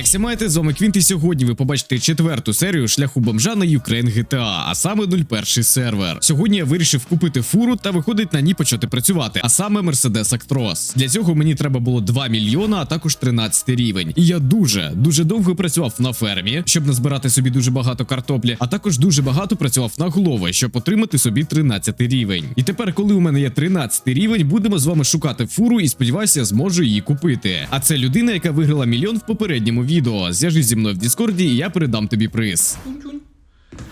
Як всі маєте, з вами Квінт, і сьогодні ви побачите четверту серію шляху бомжа на Ukraine GTA, а саме 01 сервер. Сьогодні я вирішив купити фуру та виходить на ній почати працювати, а саме Mercedes Actros. Для цього мені треба було 2 мільйона, а також 13 рівень. І я дуже дуже довго працював на фермі, щоб назбирати собі дуже багато картоплі, а також дуже багато працював на голови, щоб отримати собі 13 рівень. І тепер, коли у мене є 13 рівень, будемо з вами шукати фуру і сподіваюся, зможу її купити. А це людина, яка виграла мільйон в попередньому відео. Зв'яжись зі мною в Діскорді, і я передам тобі приз.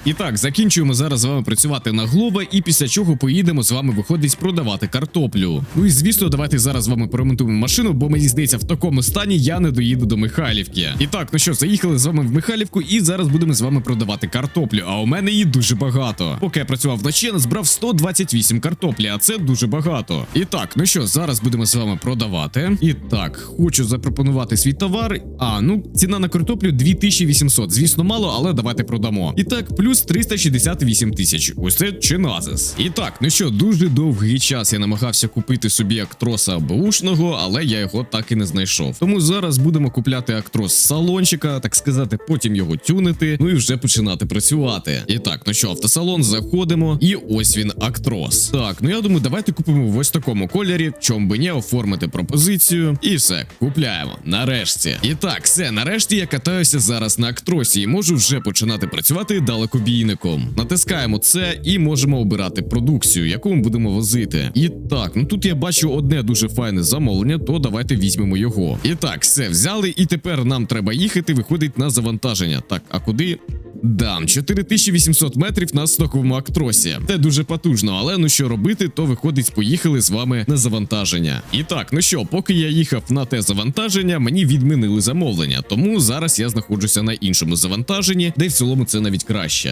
І так, закінчуємо зараз з вами працювати на Глова, і після чого поїдемо з вами виходить продавати картоплю. Ну і звісно, давайте зараз з вами поремонтуємо машину, бо мені здається, в такому стані я не доїду до Михайлівки. І так, ну що, заїхали з вами в Михайлівку, і зараз будемо з вами продавати картоплю. А у мене її дуже багато. Поки я працював вночі, я назбрав 128 картоплі, а це дуже багато. І так, ну що, зараз будемо з вами продавати. І так, хочу запропонувати свій товар. А, ну ціна на картоплю 2800. Звісно, мало, але давайте продамо. І так, плюс 368 тисяч. Ось це чиназис. І так, ну що, дуже довгий час я намагався купити собі актроса бушного, але я його так і не знайшов. Тому зараз будемо купляти актрос салончика, так сказати, потім його тюнити, ну і вже починати працювати. І так, ну що, автосалон заходимо, і ось він актрос. Так, ну я думаю, давайте купимо в ось такому кольорі, чом би не оформити пропозицію. І все, купляємо. Нарешті. І так, все, нарешті я катаюся зараз на актросі і можу вже починати працювати далекобійником. Натискаємо це і можемо обирати продукцію, яку ми будемо возити. І так, ну тут я бачу одне дуже файне замовлення, то давайте візьмемо його. І так, все взяли, і тепер нам треба їхати. Виходить на завантаження. Так, а куди? Дам 4800 метрів на стоковому актросі. Це дуже потужно, але ну що робити, то виходить, поїхали з вами на завантаження. І так, ну що, поки я їхав на те завантаження, мені відмінили замовлення, тому зараз я знаходжуся на іншому завантаженні, де в цілому це навіть краще.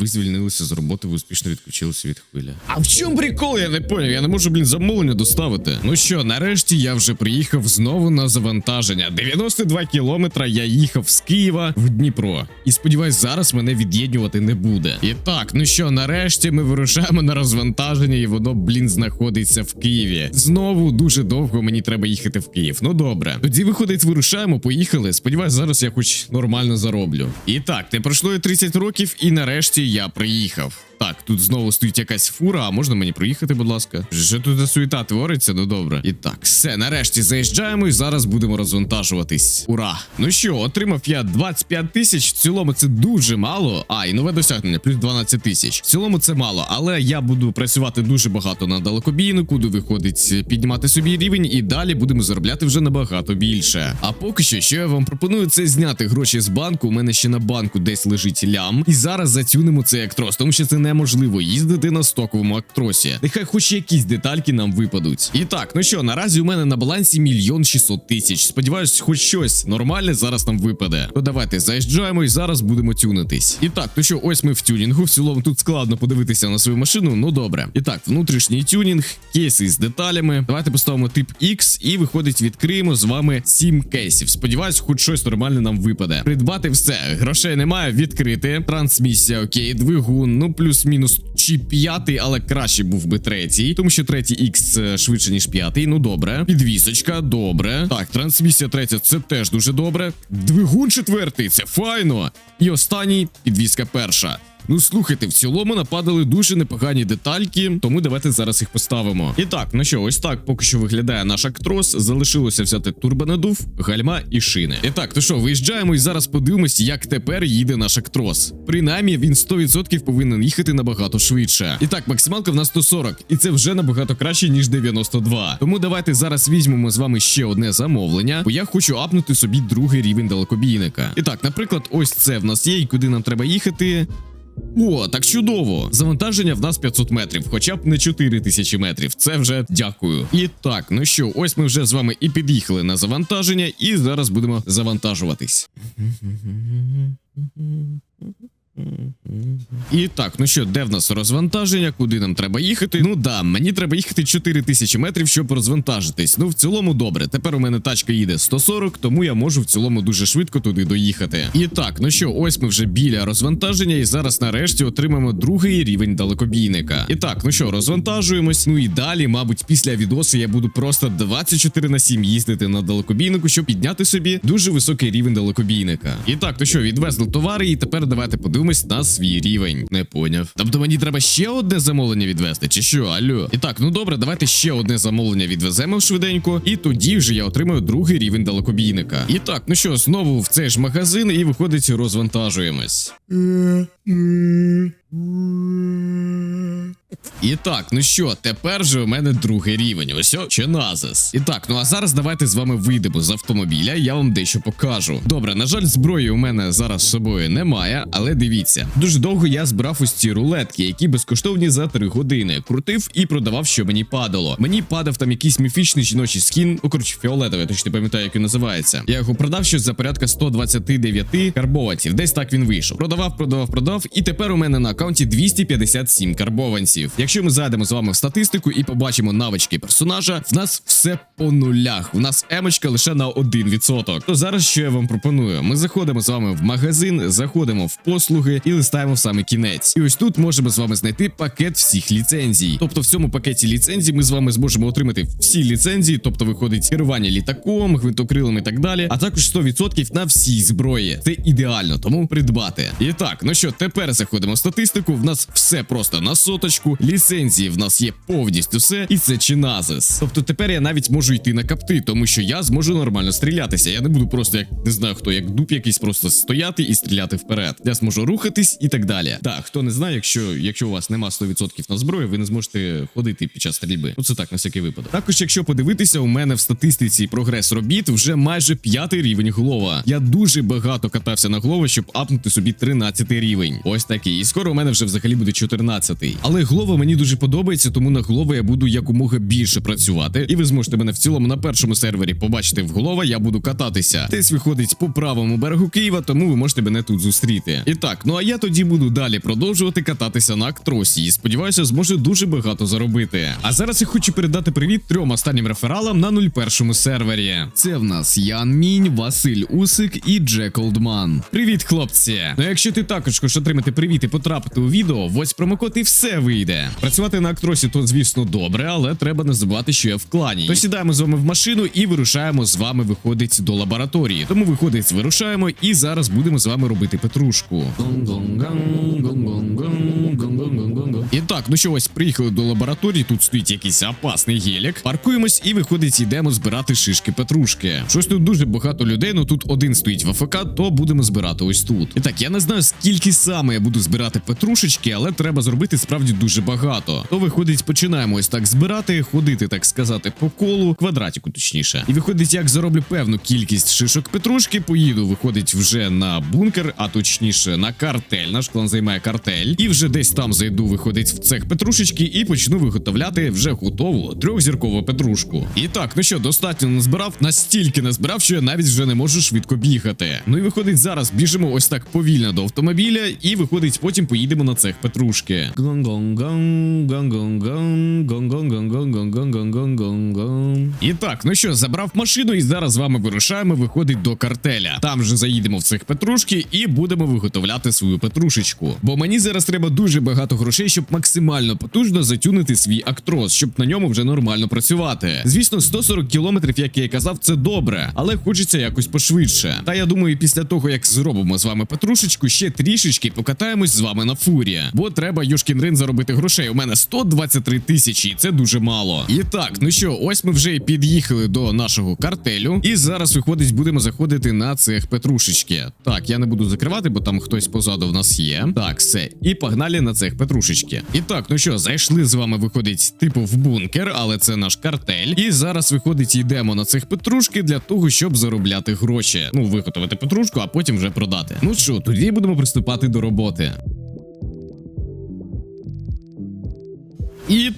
Ви звільнилися з роботи, ви успішно відключилися від хвилі. А в чому прикол? Я не поняв. Я не можу, блін, замовлення доставити. Ну що, нарешті я вже приїхав знову на завантаження. 92 кілометра я їхав з Києва в Дніпро. І сподіваюсь, зараз мене від'єднювати не буде. І так, ну що, нарешті ми вирушаємо на розвантаження, і воно, блін, знаходиться в Києві. Знову дуже довго мені треба їхати в Київ. Ну добре. Тоді виходить, вирушаємо, поїхали. Сподіваюсь, зараз я хоч нормально зароблю. І так, не пройшло 30 років, і нарешті я приїхав. Так, тут знову стоїть якась фура, а можна мені проїхати, будь ласка? Що тут за суєта твориться? Ну добре. І так, все, нарешті заїжджаємо і зараз будемо розвантажуватись. Ура! Ну що, отримав я 25 тисяч. В цілому це дуже мало. А, і нове досягнення, плюс 12 тисяч. В цілому це мало, але я буду працювати дуже багато на далекобійнику, де виходить піднімати собі рівень, і далі будемо заробляти вже набагато більше. А поки що, що я вам пропоную, це зняти гроші з банку. У мене ще на банку десь лежить лям. І зараз затюнемо цей актрос, тому що це неможливо їздити на стоковому актросі. Нехай хоч якісь детальки нам випадуть. І так, ну що, наразі у мене на балансі мільйон шістсот тисяч. Сподіваюсь, хоч щось нормальне зараз нам випаде. То давайте заїжджаємо і зараз будемо тюнитись. І так, ну що, ось ми в тюнінгу. В цілому тут складно подивитися на свою машину. Ну добре. І так, внутрішній тюнінг, кейси з деталями. Давайте поставимо тип X і виходить, відкриємо з вами 7 кейсів. Сподіваюсь, хоч щось нормальне нам випаде. Придбати все. Грошей немає. Відкрити. Трансмісія, окей, двигун, ну плюс-мінус чи п'ятий, але краще був би третій, тому що третій X швидше ніж п'ятий. Ну добре. Підвісочка, добре. Так, трансмісія третя, це теж дуже добре. Двигун четвертий, це файно. І останній підвіска перша. Ну слухайте, в цілому нападали дуже непогані детальки, тому давайте зараз їх поставимо. І так, ну що, ось так поки що виглядає наш актрос. Залишилося взяти турбонадув, гальма і шини. І так, то що, виїжджаємо і зараз подивимось, як тепер їде наш актрос. Принаймні, він 100% повинен їхати набагато швидше. І так, максималка в нас 140, і це вже набагато краще, ніж 92. Тому давайте зараз візьмемо з вами ще одне замовлення, бо я хочу апнути собі другий рівень далекобійника. І так, наприклад, ось це в нас є, і куди нам треба їхати. О, так чудово! Завантаження в нас 500 метрів, хоча б не 4000 метрів. Це вже дякую. І так, ну що, ось ми вже з вами і під'їхали на завантаження, і зараз будемо завантажуватись. І так, ну що, де в нас розвантаження? Куди нам треба їхати? Ну да, мені треба їхати 4000 метрів, щоб розвантажитись. Ну в цілому добре. Тепер у мене тачка їде 140, тому я можу в цілому дуже швидко туди доїхати. І так, ну що, ось ми вже біля розвантаження, і зараз нарешті отримаємо другий рівень далекобійника. І так, ну що, розвантажуємось. Ну і далі, мабуть, після відосу я буду просто 24 на 7 їздити на далекобійнику, щоб підняти собі дуже високий рівень далекобійника. І так, ну що, відвезли товари, і тепер давайте подивимось на свій рівень. Не поняв. Тобто мені треба ще одне замовлення відвести, чи що? Алло? І так, ну добре, давайте ще одне замовлення відвеземо швиденько, і тоді вже я отримаю другий рівень далекобійника. І так, ну що, знову в цей ж магазин, і виходить, розвантажуємось. І так, ну що, тепер же у мене другий рівень. Ось о, Чиназис. І так, ну а зараз давайте з вами вийдемо з автомобіля, я вам дещо покажу. Добре, на жаль, зброї у мене зараз з собою немає, але дивіться, дуже довго я збирав ось ці рулетки, які безкоштовні за 3 години. Крутив і продавав, що мені падало. Мені падав там якийсь міфічний жіночий скін, ну коротше, фіолетовий, точно не пам'ятаю, як він називається. Я його продав щось за порядка 129 карбованців. Десь так він вийшов. Продавав, продавав, продавав, і тепер у мене на аккаунті 257 карбованців. Якщо ми зайдемо з вами в статистику і побачимо навички персонажа, в нас все по нулях. У нас емочка лише на 1%. То зараз що я вам пропоную? Ми заходимо з вами в магазин, заходимо в послуги і листаємо в саме кінець. І ось тут можемо з вами знайти пакет всіх ліцензій. Тобто в цьому пакеті ліцензій ми з вами зможемо отримати всі ліцензії, тобто виходить керування літаком, гвинтокрилом і так далі, а також 100% на всій зброї. Це ідеально, тому придбати. І так, ну що, тепер заходимо в статистику. В нас все просто на соточку. Ліцензії в нас є повністю все, і це чиназис. Тобто тепер я навіть можу йти на капти, тому що я зможу нормально стрілятися. Я не буду просто як не знаю хто, як дуб якийсь просто стояти і стріляти вперед. Я зможу рухатись і так далі. Так, хто не знає, якщо якщо у вас нема 100% на зброї, ви не зможете ходити під час стрільби. Ну це так на всякий випадок. Також, якщо подивитися, у мене в статистиці прогрес робіт вже майже п'ятий рівень голова. Я дуже багато катався на голову, щоб апнути собі 13 рівень. Ось такий. І скоро у мене вже взагалі буде 14-й. Але голова мені дуже подобається, тому на голова я буду якомога більше працювати. І ви зможете мене в цілому на першому сервері побачити в голова. Я буду кататися. Десь виходить по правому берегу Києва, тому ви можете мене тут зустріти. І так, ну а я тоді буду далі продовжувати кататися на актросі. І сподіваюся, зможу дуже багато заробити. А зараз я хочу передати привіт трьом останнім рефералам на 01 сервері. Це в нас Ян Мінь, Василь Усик і Джек Олдман. Привіт, хлопці! Ну якщо ти також хочеш отримати привіт і потрапити у відео, вось промокод і все вийде. Працювати на актросі то, звісно, добре, але треба не забувати, що я в клані. То сідаємо з вами в машину і вирушаємо з вами, виходить до лабораторії. Тому виходить, вирушаємо, і зараз будемо з вами робити петрушку. І так, ну що ось приїхали до лабораторії. Тут стоїть якийсь опасний гелік. Паркуємось і виходить, йдемо збирати шишки петрушки. Щось тут дуже багато людей. Ну тут один стоїть в АФК, то будемо збирати ось тут. І так, я не знаю, скільки саме я буду збирати петрушечки, але треба зробити справді дуже багато. То виходить, починаємо ось так збирати, ходити, так сказати, по колу, квадратику, точніше. І виходить, як зароблю певну кількість шишок петрушки, поїду, виходить вже на бункер, а точніше на картель. Наш клан займає картель. І вже десь там зайду, виходить в цех петрушечки і почну виготовляти вже готову трьохзіркову петрушку. І так, ну що, достатньо назбирав, настільки назбирав, що я навіть вже не можу швидко бігати. Ну і виходить, зараз біжимо ось так повільно до автомобіля, і виходить, потім поїдемо на цех петрушки. І так, ну що, забрав машину, і зараз з вами вирушаємо, виходить до картеля. Там же заїдемо в цех петрушки і будемо виготовляти свою петрушечку. Бо мені зараз треба дуже багато грошей, щоб максимально потужно затюнити свій актрос, щоб на ньому вже нормально працювати. Звісно, 140 кілометрів, як я і казав, це добре, але хочеться якось пошвидше. Та я думаю, після того як зробимо з вами петрушечку, ще трішечки покатаємось з вами на фурі. Бо треба Юшкін Рин заробити грошей. У мене 123 тисячі, і це дуже мало. І так, ну що, ось ми вже під'їхали до нашого картелю, і зараз виходить, будемо заходити на цех петрушечки. Так, я не буду закривати, бо там хтось позаду в нас є. Так, все. І погнали на цех петрушечки. І так, ну що, зайшли з вами, виходить, типу, в бункер, але це наш картель. І зараз виходить, йдемо на цих петрушки для того, щоб заробляти гроші. Ну, виготовити петрушку, а потім вже продати. Ну що, тоді будемо приступати до роботи.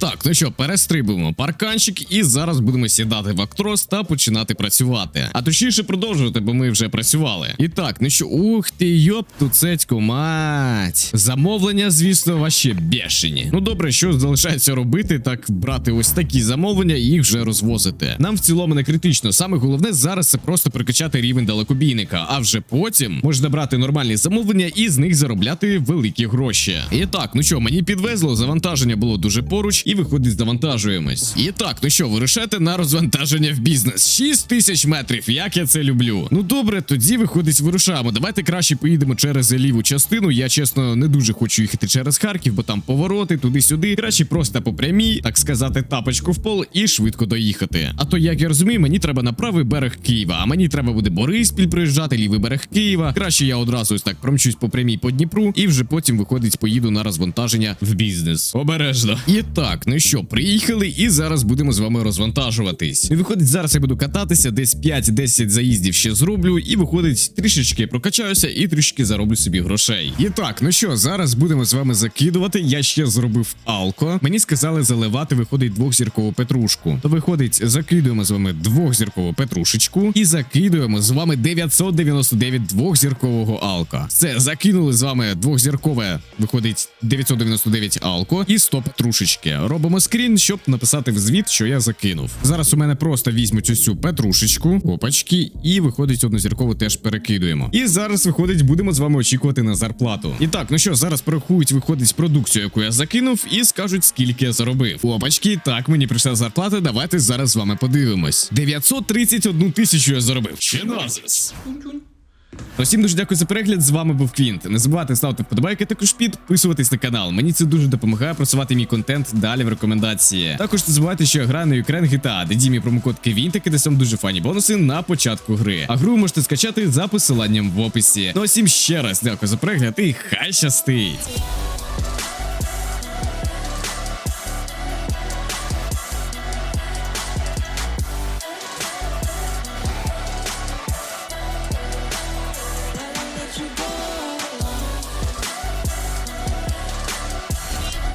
Так, ну що, перестрибуємо парканчик, і зараз будемо сідати в Актрос та починати працювати. А точніше продовжувати, бо ми вже працювали. І так, ну що, ух ти, йоп, ту цецьку, мать. Замовлення, звісно, ваші бешені. Ну добре, що залишається робити, так брати ось такі замовлення і їх вже розвозити. Нам в цілому не критично. Саме головне зараз це просто прокачати рівень далекобійника, а вже потім можна брати нормальні замовлення і з них заробляти великі гроші. І так, ну що, мені підвезло, завантаження було дуже поруч, і виходить, завантажуємось. І так, ну що, вирушайте на розвантаження в бізнес. 6 тисяч метрів, як я це люблю. Ну добре, тоді виходить, вирушаємо. Давайте краще поїдемо через ліву частину. Я чесно не дуже хочу їхати через Харків, бо там повороти туди-сюди. Краще просто по прямій, так сказати, тапочку в пол і швидко доїхати. А то, як я розумію, мені треба на правий берег Києва, а мені треба буде Бориспіль приїжджати, лівий берег Києва. Краще я одразу ось так промчусь по прямій по Дніпру, і вже потім виходить, поїду на розвантаження в бізнес. Обережно. І так, ну що, приїхали, і зараз будемо з вами розвантажуватись. Виходить, зараз я буду кататися, десь 5-10 заїздів ще зроблю, і виходить, трішечки прокачаюся і трішки зароблю собі грошей. І так, ну що, зараз будемо з вами закидувати. Я ще зробив алко. Мені сказали заливати, виходить двохзіркову петрушку. То виходить, закидуємо з вами двохзіркову петрушечку і закидуємо з вами 999 двохзіркового алка. Все, закинули з вами двохзіркове, виходить 999 алко і 100 петрушечки. Робимо скрін, щоб написати в звіт, що я закинув. Зараз у мене просто візьмуть ось цю петрушечку, опачки, і виходить однозірково теж перекидуємо. І зараз виходить, будемо з вами очікувати на зарплату. І так, ну що, зараз порахують, виходить продукцію, яку я закинув, і скажуть, скільки я заробив. Опачки, так, мені прийшла зарплата. Давайте зараз з вами подивимось. 931 тисячу я заробив. Чи назис? То всім дуже дякую за перегляд. З вами був Квінт. Не забувайте ставити вподобайки, також підписуватись на канал. Мені це дуже допомагає просувати мій контент далі в рекомендації. Також не забувайте, що я граю на Ukraine GTA, де дій мій промокод Квінт, який десь вам дуже фані бонуси на початку гри. А гру можете скачати за посиланням в описі. Ну всім ще раз дякую за перегляд і хай щастить!